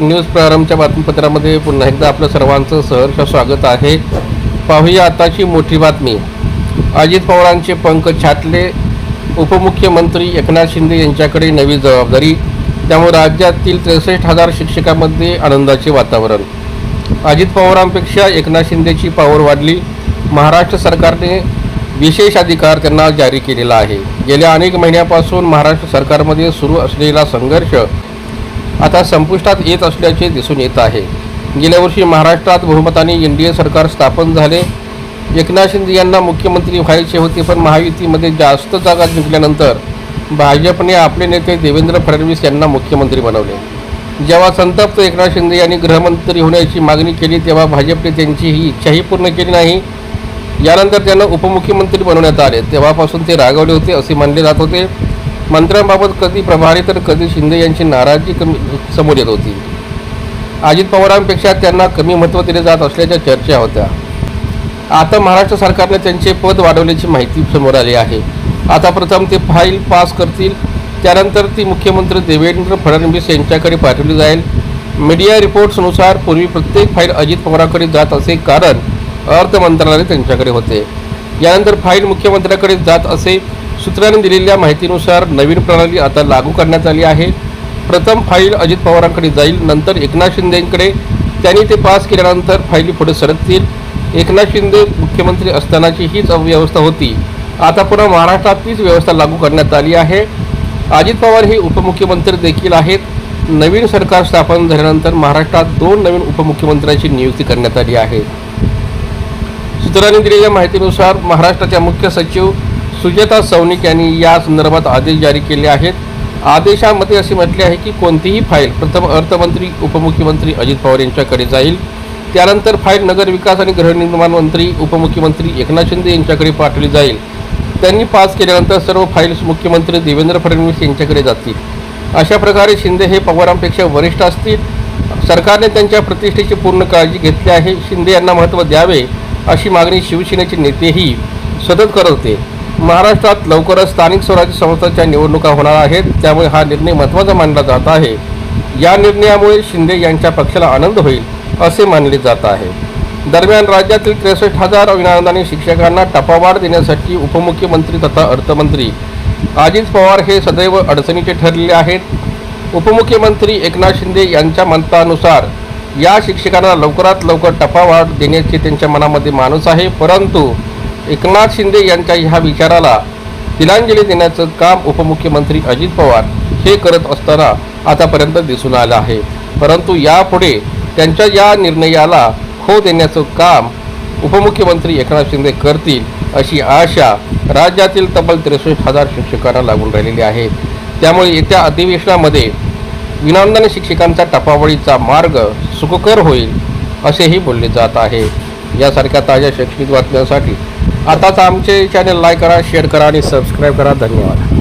News प्रारंभच्या बातमीपत्रामध्ये पुन्हा एकदा आपलं सर्वांचं सहर्ष स्वागत आहे. पाहूया आताची मोठी बातमी. अजित पवारांचे पंख छातले उपमुख्यमंत्री एकनाथ शिंदे यांच्याकडे नवी जबाबदारी. त्यामुळे राज्यातील त्रेसष्ट हजार शिक्षकांमध्ये आनंदाचे वातावरण. अजित पवारांपेक्षा एकनाथ शिंदेची पावर वाढली. महाराष्ट्र सरकारने विशेष अधिकार त्यांना जारी केलेला आहे. गेल्या अनेक महिन्यापासून महाराष्ट्र सरकारमध्ये सुरू असलेला संघर्ष आता संपुष्टात येत असल्याचे दिसून येत आहे. गेल्या वर्षी महाराष्ट्रात बहुमताने एन डी ए सरकार स्थापन झाले. एकनाथ शिंदे यांना मुख्यमंत्री व्हायचे होते पण महायुतीमध्ये जास्त जागा जिंकल्यानंतर भाजपने आपले नेते देवेंद्र फडणवीस यांना मुख्यमंत्री बनवले. जेव्हा संतप्त एकनाथ शिंदे यांनी गृहमंत्री होण्याची मागणी केली तेव्हा भाजपने त्यांची ही इच्छाही पूर्ण केली नाही. यानंतर त्यांना उपमुख्यमंत्री बनवण्यात आले. तेव्हापासून ते रागवले होते असे मानले जात होते. मंत्र्यांबाबत कधी प्रभारी तर कधी शिंदे यांची नाराजी कमी समोर येत होती. अजित पवारांपेक्षा त्यांना कमी महत्त्व दिले जात असल्याच्या चर्चा होत्या. आता महाराष्ट्र सरकारने त्यांचे पद वाढवल्याची माहिती समोर आली आहे. आता प्रथम ते फाईल पास करतील. त्यानंतर ती मुख्यमंत्री देवेंद्र फडणवीस यांच्याकडे पाठवली जाईल. मीडिया रिपोर्ट्सनुसार पूर्वी प्रत्येक फाईल अजित पवारांकडे जात असे कारण अर्थ मंत्रालय त्यांच्याकडे होते. यानंतर फाईल मुख्यमंत्र्याकडे जात असे सूत्रांनी दिलेल्या माहितीनुसार नवीन प्रणाली आता लागू करण्यात आली आहे. प्रथम फाईल अजित पवारांकडे जाईल नंतर एकनाथ शिंदेकडे. त्यांनी ते पास केल्यानंतर फाईली पुढे सरकतील. एकनाथ शिंदे मुख्यमंत्री असतानाची हीच अव्यवस्था होती. आता पुन्हा महाराष्ट्रात तीच व्यवस्था लागू करण्यात आली आहे. अजित पवार हे उपमुख्यमंत्री देखील आहेत. नवीन सरकार स्थापन झाल्यानंतर महाराष्ट्रात दोन नवीन उपमुख्यमंत्र्यांची नियुक्ती करण्यात आली आहे. सूत्रांनी दिलेल्या माहितीनुसार महाराष्ट्राच्या मुख्य सचिव सुजाता सौनिक यांनी या संदर्भात आदेश जारी केले आहेत. आदेशामध्ये असे म्हटले आहे की कोणतीही फाईल प्रथम अर्थमंत्री उपमुख्यमंत्री अजित पवार यांच्याकडे जाईल. त्यानंतर फाईल नगरविकास आणि गृहनिर्माण मंत्री उपमुख्यमंत्री एकनाथ शिंदे यांच्याकडे पाठवली जाईल. त्यांनी पास केल्यानंतर सर्व फाईल्स मुख्यमंत्री देवेंद्र फडणवीस यांच्याकडे जातील. अशा प्रकारे शिंदे हे पवारांपेक्षा वरिष्ठ असतील. सरकारने त्यांच्या प्रतिष्ठेची पूर्ण काळजी घेतली आहे. शिंदे यांना महत्त्व द्यावे अशी मागणी शिवसेनेचे नेतेही सतत करत होते. महाराष्ट्रात लवकरच स्थानिक स्वराज्य संस्थांच्या निवडणुका होणार आहेत. त्यामुळे हा निर्णय महत्त्वाचा मानला जात आहे. या निर्णयामुळे शिंदे यांच्या पक्षाला आनंद होईल असे मानले जात आहे. दरम्यान राज्यातील त्रेसष्ट हजार विनाअनुदानित शिक्षकांना टपावाढ देण्यासाठी उपमुख्यमंत्री तथा अर्थमंत्री अजित पवार हे सदैव अडचणीचे ठरलेले आहेत. उपमुख्यमंत्री एकनाथ शिंदे यांच्या मतानुसार या शिक्षकांना लवकरात लवकर टपावाढ देण्याची त्यांच्या मनामध्ये माणूस आहे. परंतु एकनाथ शिंदे यांच्या ह्या विचाराला तिलांजली देण्याचं काम उपमुख्यमंत्री अजित पवार हे करत असताना आतापर्यंत दिसून आलं आहे. परंतु यापुढे त्यांच्या या निर्णयाला खो देण्याचं काम उपमुख्यमंत्री एकनाथ शिंदे करतील अशी आशा राज्यातील तब्बल त्रेसष्ट हजार शिक्षकांना लागून राहिलेली आहे. त्यामुळे येत्या अधिवेशनामध्ये विनांदाने शिक्षकांचा टपावळीचा मार्ग सुखकर होईल असेही बोलले जात आहे. यासारख्या ताज्या शैक्षणिक बातम्यांसाठी आताच आमचे चॅनल लाईक करा शेअर करा आणि सबस्क्राईब करा. धन्यवाद.